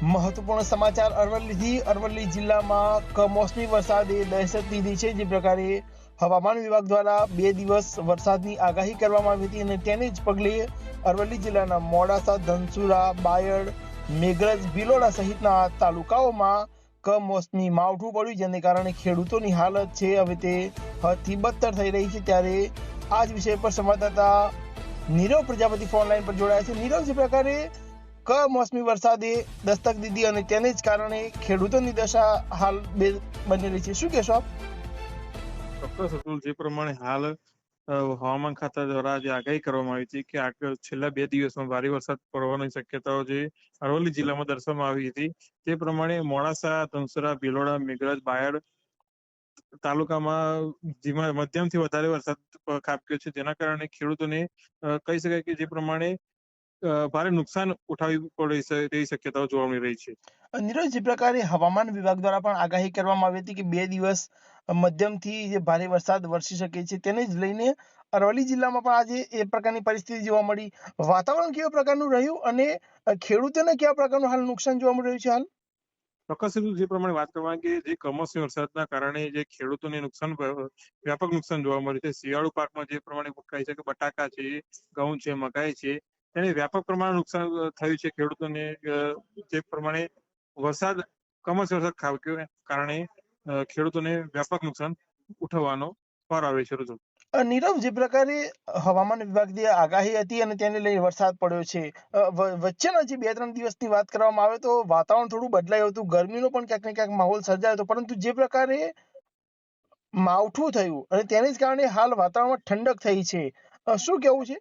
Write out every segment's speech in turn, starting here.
મહત્વપૂર્ણ સમાચાર અરવલ્લીથી અરવલ્લી જિલ્લામાં કમોસમી વરસાદે દહેશત લીધી છે. જે પ્રકારે હવામાન વિભાગ દ્વારા બે દિવસ વરસાદની આગાહી કરવામાં આવી હતી અને તેને જ પગલે અરવલ્લી જિલ્લાના મોડાસા, ધનસુરા, બાયડ, મેઘરજ, ભિલોડા સહિતના તાલુકાઓમાં કમોસમી માવઠું પડ્યું જેને કારણે ખેડૂતોની હાલત છે હવે તે હદથી બદતર થઈ રહી છે. ત્યારે આ જ વિષય પર સંવાદદાતા નીરવ પ્રજાપતિ ફોન લાઈન પર જોડાયા છે. નીરવ, જે પ્રકારે કમોસમી વરસાદે દસ્તક દીધી અને તેને જ કારણે ખેડૂતોની દશા હાલ બે બની રહી છે. શું કહેશો આપ? ચોક્કસ, અતુલ, જે પ્રમાણે હાલ હવામાન ખાતા દ્વારા જે આગાહી કરવામાં આવી હતી કે આગળ છેલ્લા બે દિવસમાં ભારે વરસાદ પડવાની શક્યતાઓ જે અરવલ્લી જિલ્લામાં દર્શાવવામાં આવી હતી, તે પ્રમાણે મોડાસા, ધનસુરા, ભીલોડા, મેઘરજ, બાયડ તાલુકામાં જેમાં મધ્યમથી વધારે વરસાદ ખાબક્યો છે. જેના કારણે ખેડૂતોને કહી શકાય કે જે પ્રમાણે ભારે નુકસાન ઉઠાવી પડે તેવી શક્યતાઓ જોવા મળી રહી છે. નીરજ જે પ્રકારે હવામાન વિભાગ દ્વારા પણ આગાહી કરવામાં આવી હતી કે બે દિવસ મધ્યમથી જે ભારે વરસાદ વરસી શકે છે તેને જ લઈને અરવલ્લી જિલ્લામાં પણ આજે એ પ્રકારની પરિસ્થિતિ જોવા મળી. વાતાવરણ કેવા પ્રકારનું રહ્યું અને ખેડૂતોને કેવા પ્રકારનું હાલ નુકસાન જોવા મળી રહ્યું છે હાલ? ચોક્કસ જે પ્રમાણે વાત કરવામાં કે જે કમોસમી વરસાદના કારણે જે ખેડૂતોને નુકસાન વ્યાપક નુકસાન જોવા મળ્યું છે. શિયાળુ પાકમાં જે પ્રમાણે કહી છે કે બટાકા છે ઘઉં છે મકાઈ છે તેને વ્યાપક પ્રમાણમાં નુકસાન થયું છે ખેડૂતોને જે પ્રમાણે વરસાદ કમોસમી વરસાદ કારણે ખેડૂતોને વ્યાપક નુકસાન ઉઠાવવાનો વાર આવે છે ઋતુ. નીરવ, જે પ્રકારે હવામાન વિભાગની આગાહી હતી અને તેને લઈને વરસાદ પડ્યો છે વચ્ચેના જે બે ત્રણ દિવસની વાત કરવામાં આવે તો વાતાવરણ થોડું બદલાયું હતું, ગરમીનો પણ ક્યાંક ને ક્યાંક માહોલ સર્જાયો હતો, પરંતુ જે પ્રકારે માવઠું થયું અને તેને જ કારણે હાલ વાતાવરણમાં ઠંડક થઈ છે શું કેવું છે?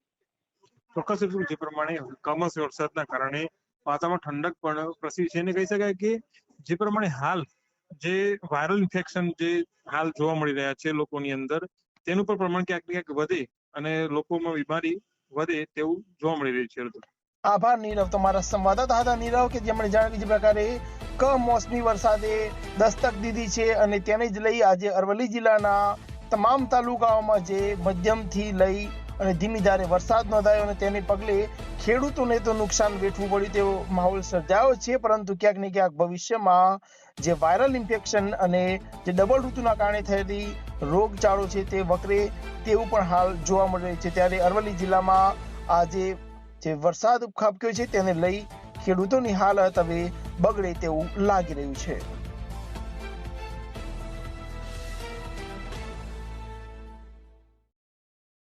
ચોક્કસ જે પ્રમાણે કમોસમી વરસાદના કારણે વાતાવરણ ઠંડક પણ પ્રસરી છે. અને કહી શકાય કે જે પ્રમાણે હાલ જે વાયરલ ઇન્ફેક્શન જે હાલ જોવા મળી રહ્યા છે લોકોની અંદર, તેનું પણ પ્રમાણ ક્યાંક ક્યાંક વધે અને લોકોમાં બીમારી વધે તેવું જોવા મળી રહ્યું છે. ઋતુ આભાર નીરવ, તમારા સંવાદદાતા હતા નીરવ, કે જેમણે જણાવ્યું કે જે પ્રકારે કમોસમી વરસાદે દસ્તક દીધી છે અને તેને જ લઈ આજે અરવલ્લી જિલ્લાના તમામ તાલુકાઓમાં જે મધ્યમથી લઈ અને ધીમી ધારે વરસાદ નોંધાયો અને તેને પગલે ખેડૂતોને તો નુકસાન વેઠવું પડ્યું તેવો માહોલ સર્જાયો છે, પરંતુ ક્યાંક ને ક્યાંક ભવિષ્યમાં જે વાયરલ ઇન્ફેક્શન અને જે ડબલ ઋતુના કારણે થયેલી રોગચાળો છે તે વકરે તેવું પણ હાલ જોવા મળી રહ્યું છે. ત્યારે અરવલ્લી જિલ્લામાં આજે જે વરસાદ ખાબક્યો છે તેને લઈ ખેડૂતોની હાલત હવે બગડે તેવું લાગી રહ્યું છે.